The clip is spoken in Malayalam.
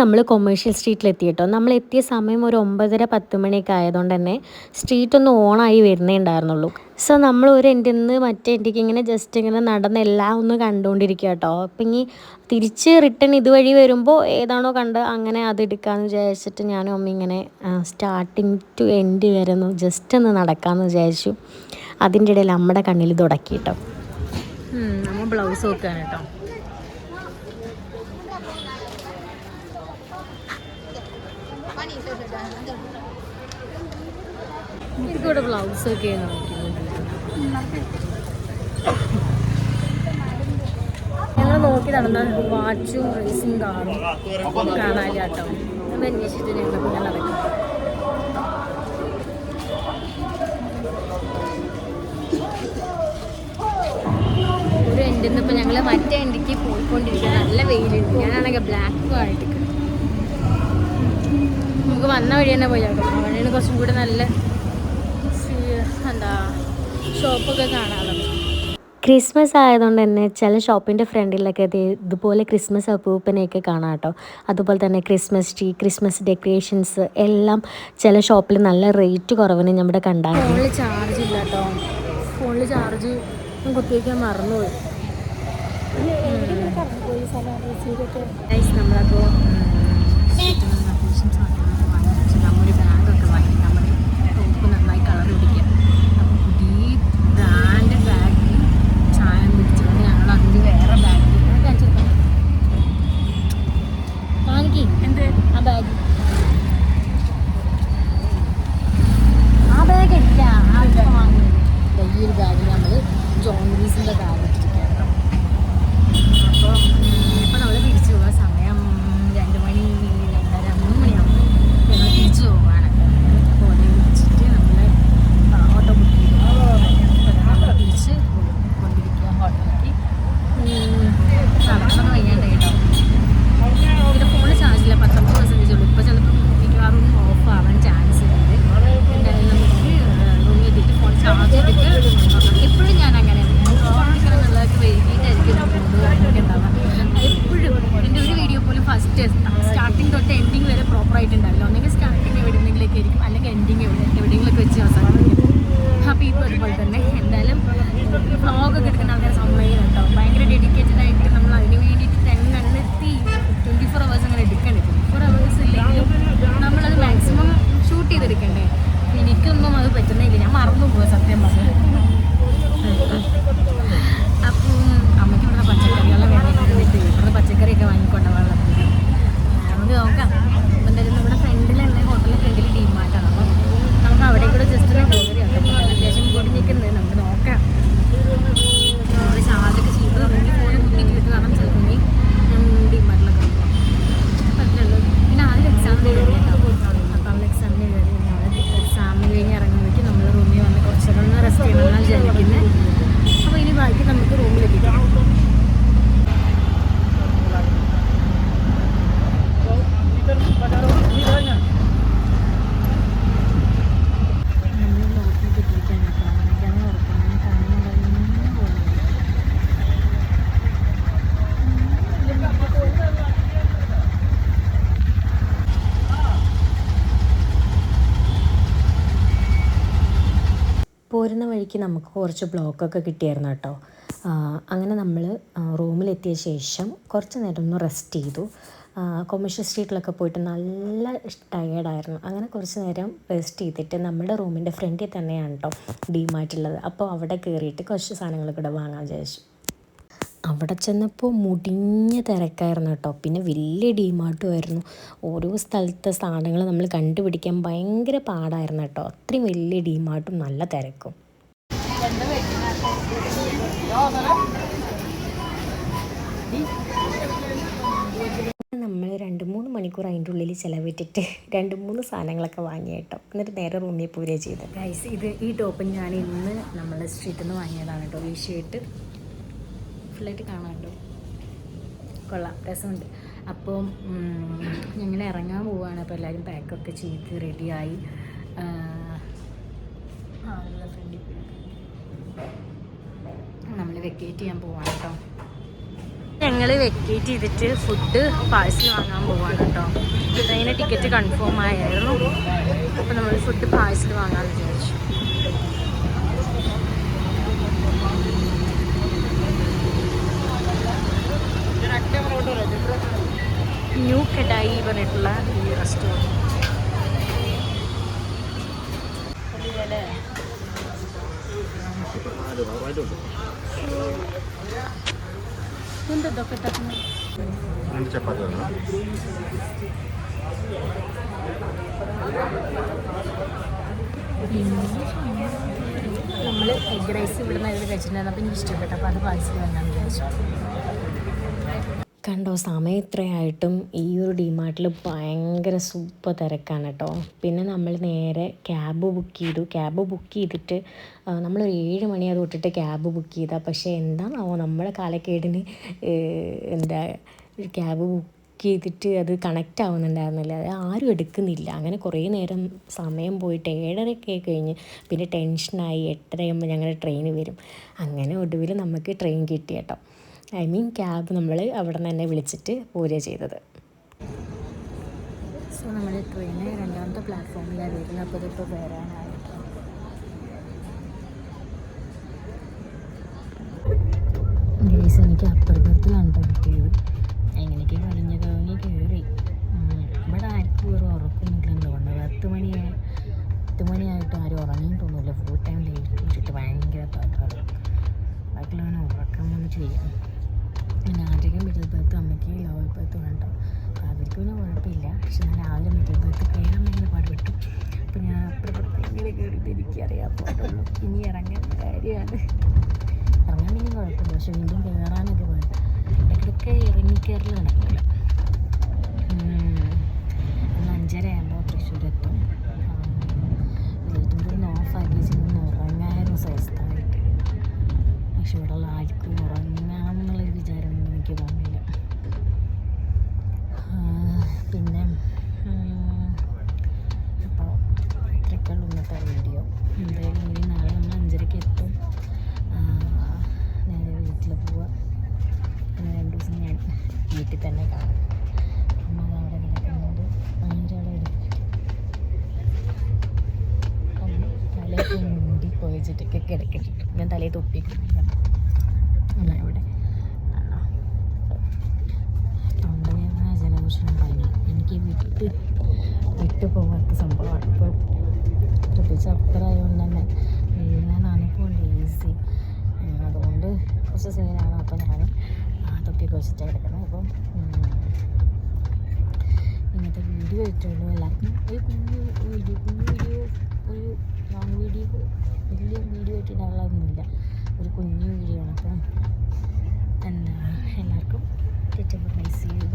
നമ്മൾ കൊമേഴ്ഷ്യൽ സ്ട്രീറ്റിലെത്തി കേട്ടോ നമ്മൾ എത്തിയ സമയം ഒരു ഒമ്പതര പത്ത് മണിയൊക്കെ ആയതുകൊണ്ട് തന്നെ സ്ട്രീറ്റ് ഒന്ന് ഓണായി വരുന്നേ ഉണ്ടായിരുന്നുള്ളൂ. സോ നമ്മൾ ഒരു എന്റെ നിന്ന് മറ്റേ എന്റെക്ക് ഇങ്ങനെ ജസ്റ്റ് ഇങ്ങനെ നടന്ന് എല്ലാം ഒന്ന് കണ്ടുകൊണ്ടിരിക്കുക കേട്ടോ. അപ്പം ഇനി തിരിച്ച് റിട്ടേൺ ഇതുവഴി വരുമ്പോൾ ഏതാണോ കണ്ട് അങ്ങനെ അത് എടുക്കാമെന്ന് വിചാരിച്ചിട്ട് ഞാനും അമ്മ ഇങ്ങനെ സ്റ്റാർട്ടിങ് ടു എൻഡ് വരെ ഒന്ന് ജസ്റ്റ് ഒന്ന് നടക്കാമെന്ന് വിചാരിച്ചു. അതിന്റെ ഇടയിൽ നമ്മുടെ കണ്ണിൽ തുടക്കി കേട്ടോ. നമ്മൾ ബ്ലൗസ് നോക്കുകയാണ് ഇതിക്കൂടെ ബ്ലൗസ് ഒക്കെ ഞങ്ങൾ നോക്കി നടന്നാൽ വാച്ചും റേസും കാണും. കാണാനില്ല കേട്ടോ അത് അന്വേഷിച്ചിട്ട് ഞങ്ങൾ പിന്നെ നടക്കും. ഒരു എന്റെ ഇപ്പം ഞങ്ങൾ മറ്റേ എൻഡിക്ക് പോയിക്കൊണ്ടിരിക്കുക നല്ല വെയിലുണ്ട്. ഞാനാണെങ്കിൽ ബ്ലാക്കും ആയിട്ട് നമുക്ക് വന്ന വഴി തന്നെ പോയി നോക്കാം വഴിയാണ് കുറച്ചും കൂടെ നല്ല എന്താ ഷോപ്പൊക്കെ കാണാമല്ലോ ക്രിസ്മസ് ആയതുകൊണ്ട് തന്നെ ചില ഷോപ്പിന്റെ ഫ്രണ്ടിലൊക്കെ ഇതുപോലെ ക്രിസ്മസ് അപ്പൂപ്പനെയൊക്കെ കാണാം കേട്ടോ. അതുപോലെ തന്നെ ക്രിസ്മസ് ട്രീ ക്രിസ്മസ് ഡെക്കറേഷൻസ് എല്ലാം ചില ഷോപ്പിൽ നല്ല റേറ്റ് കുറവിന് നമ്മുടെ കണ്ടാൽ ഫോണിൽ ചാർജ് ഇല്ല കേട്ടോ. ഫോണിൽ ചാർജ് കുത്തിവെക്കാൻ മറന്നുപോയി. നമ്മളപ്പോൾ പോരുന്ന വഴിക്ക് നമുക്ക് കുറച്ച് ബ്ലോക്കൊക്കെ കിട്ടിയായിരുന്നു കേട്ടോ. അങ്ങനെ നമ്മൾ റൂമിലെത്തിയ ശേഷം കുറച്ച് നേരം ഒന്ന് റെസ്റ്റ് ചെയ്തു. കൊമേഴ്ഷ്യൽ സ്ട്രീറ്റിലൊക്കെ പോയിട്ട് നല്ല ടയേർഡായിരുന്നു അങ്ങനെ കുറച്ച് നേരം റെസ്റ്റ് ചെയ്തിട്ട് നമ്മുടെ റൂമിന്റെ ഫ്രണ്ടിൽ തന്നെയാണ് കേട്ടോ ഡിമാർട്ടുള്ളത് അപ്പോൾ അവിടെ കയറിയിട്ട് കുറച്ച് സാധനങ്ങളൊക്കെ ഇവിടെ വാങ്ങാൻ വിചാരിച്ചു. അവിടെ ചെന്നപ്പോൾ മുടിഞ്ഞ തിരക്കായിരുന്നു കേട്ടോ. പിന്നെ വലിയ ഡിമാർട്ടും ആയിരുന്നു. ഓരോ സ്ഥലത്തെ സാധനങ്ങൾ നമ്മൾ കണ്ടുപിടിക്കാൻ ഭയങ്കര പാടായിരുന്നു കേട്ടോ. അത്രയും വലിയ ഡിമാർട്ടും നല്ല തിരക്കും. നമ്മൾ രണ്ട് മൂന്ന് മണിക്കൂർ അതിന്റെ ഉള്ളിൽ ചിലവിട്ടിട്ട് രണ്ട് മൂന്ന് സാധനങ്ങളൊക്കെ വാങ്ങി കേട്ടോ. എന്നിട്ട് നേരെ റൂമിൽ പോരുകയാണ് ചെയ്തത്. ഗൈസ് ഇത് ഈ ടോപ്പ് ഞാൻ ഇന്ന് നമ്മളെ സ്ട്രീറ്റിൽ നിന്ന് വാങ്ങിയതാണ് കേട്ടോ. ഈ ഷർട്ട് ഫുള്ളായിട്ട് കാണാമല്ലോ കൊള്ളാം രസമുണ്ട്. അപ്പം ഞങ്ങൾ ഇറങ്ങാൻ പോവുകയാണ് അപ്പോൾ എല്ലാവരും പാക്കൊക്കെ ചെയ്ത് റെഡിയായി. നമ്മൾ വെക്കേറ്റ് ചെയ്യാൻ പോവാണ് കേട്ടോ ഞങ്ങൾ വെക്കേറ്റ് ചെയ്തിട്ട് ഫുഡ് പാഴ്സൽ വാങ്ങാൻ പോവാണ് കേട്ടോ ട്രെയിന് ടിക്കറ്റ് കൺഫേം ആയായിരുന്നു. അപ്പോൾ നമ്മൾ ഫുഡ് പാഴ്സൽ വാങ്ങാമെന്ന് വിചാരിച്ചു. ന്യൂ കെഡായി പറഞ്ഞിട്ടുള്ള ഈ റെസ്റ്റോറന്റ് എന്തൊക്കെ രണ്ട് ചപ്പാത്തി നമ്മൾ എഗ് റൈസ് ഇവിടുന്ന് അതിൽ കഴിച്ചിട്ടുണ്ടായിരുന്നു അപ്പോൾ എനിക്ക് ഇഷ്ടപ്പെട്ടു. അപ്പോൾ അത് പാഴ്സൽ വാങ്ങാമെന്ന് വിചാരിച്ചു. കണ്ടോ? സമയം ഇത്രയായിട്ടും ഈ ഒരു ഡിമാർട്ടിൽ ഭയങ്കര സൂപ്പർ തിരക്കാണ് കേട്ടോ. പിന്നെ നമ്മൾ നേരെ ക്യാബ് ബുക്ക് ചെയ്തു. ക്യാബ് ബുക്ക് ചെയ്തിട്ട് നമ്മൾ ഏഴ് മണി അത് തൊട്ടിട്ട് ക്യാബ് ബുക്ക് ചെയ്താൽ പക്ഷേ എന്താണാവോ നമ്മളെ കാലക്കേടിന് എന്താ ക്യാബ് ബുക്ക് ചെയ്തിട്ട് അത് കണക്റ്റ് ആവുന്നുണ്ടായിരുന്നില്ല. അത് ആരും എടുക്കുന്നില്ല. അങ്ങനെ കുറേ നേരം സമയം പോയിട്ട് ഏഴരയൊക്കെ കഴിഞ്ഞ് പിന്നെ ടെൻഷനായി എട്ടരയാകുമ്പോൾ ഞങ്ങളുടെ ട്രെയിൻ വരും. അങ്ങനെ ഒടുവിൽ നമുക്ക് ട്രെയിൻ കിട്ടി കേട്ടോ. ഐ മീൻ ക്യാബ് നമ്മൾ അവിടെ നിന്ന് തന്നെ വിളിച്ചിട്ട് പോരുക ചെയ്തത്. സോ നമ്മൾ ട്രെയിന് രണ്ടാമത്തെ പ്ലാറ്റ്ഫോമിലാണ് വരുന്നത്. അപ്പോൾ ഇതിപ്പോൾ വരാനായിട്ട്? എനിക്ക് അപ്പുറത്തേക്ക് കിട്ടിയത്? ഇനി ഇറങ്ങാൻ കാര്യമാണ്. ഇറങ്ങാൻ പിന്നെ കുഴപ്പമില്ല. പക്ഷെ വീണ്ടും കയറാനൊക്കെ പോയത്. ഇടയ്ക്കൊക്കെ ഇറങ്ങിക്കയറൽ നടക്കില്ല. നമ്മൾ അഞ്ചര ആകുമ്പോൾ തൃശ്ശൂർ ഏറ്റവും കൂടുതൽ കൂടി ഓഫാക്കി ചെന്ന് ഉറങ്ങായിരുന്നു. സ്വസ്ഥമായിട്ട് പക്ഷെ ഇവിടെ ഉള്ള ആർക്കും ഉറങ്ങാം വീട്ടിൽ തന്നെ കാണും. അമ്മ അവിടെ കിടക്കുന്നുണ്ട്. ഞാൻ തലയിൽ അല്ല ഇവിടെ ജലദോഷം പറഞ്ഞു എനിക്ക് വിട്ട് വിട്ടു സംഭവമാണ്. ഇപ്പോൾ പ്രത്യേകിച്ച് അപ്പുറമായതുകൊണ്ട് തന്നെ ഞാനാണിപ്പോൾ ഈസി അതുകൊണ്ട് കുറച്ച് അപ്പോൾ ഞാൻ തൊപ്പിയൊക്കെ വെച്ചിട്ടാണ് കിടക്കുന്നത് അപ്പം ഇങ്ങനത്തെ വീഡിയോ ഇട്ടുള്ളൂ എല്ലാവർക്കും. ഒരു കുഞ്ഞു വീഡിയോ കുഞ്ഞു വീഡിയോ ഒരു ലോങ് വീഡിയോ വലിയ വീഡിയോ ആയിട്ട് ഇടാനുള്ളതൊന്നുമില്ല ഒരു കുഞ്ഞു വീഡിയോ ആണ്. അപ്പം എന്താ എല്ലാവർക്കും ഏറ്റവും പൈസ ചെയ്തു